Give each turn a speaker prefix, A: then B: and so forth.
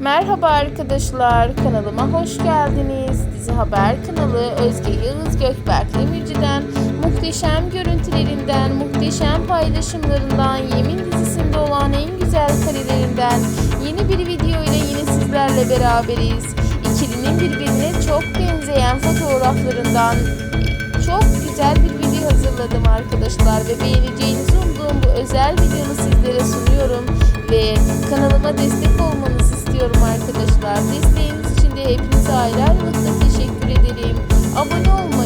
A: Merhaba arkadaşlar, kanalıma hoş geldiniz. Dizi Haber kanalı Özge Yıldız Gökberk Demirci'den muhteşem görüntülerinden, muhteşem paylaşımlarından, Yemin dizisinde olan en güzel karelerinden yeni bir video ile yine sizlerle beraberiz. İkilinin birbirine çok benzeyen fotoğraflarından çok güzel bir video hazırladım arkadaşlar ve beğeneceğinizi umduğum bu özel videomu sizlere sunuyorum ve Kanalıma destek olmanızı istiyorum arkadaşlar. Desteğiniz için de hepinize ayrı ayrılıkta teşekkür ederim. Abone olmayı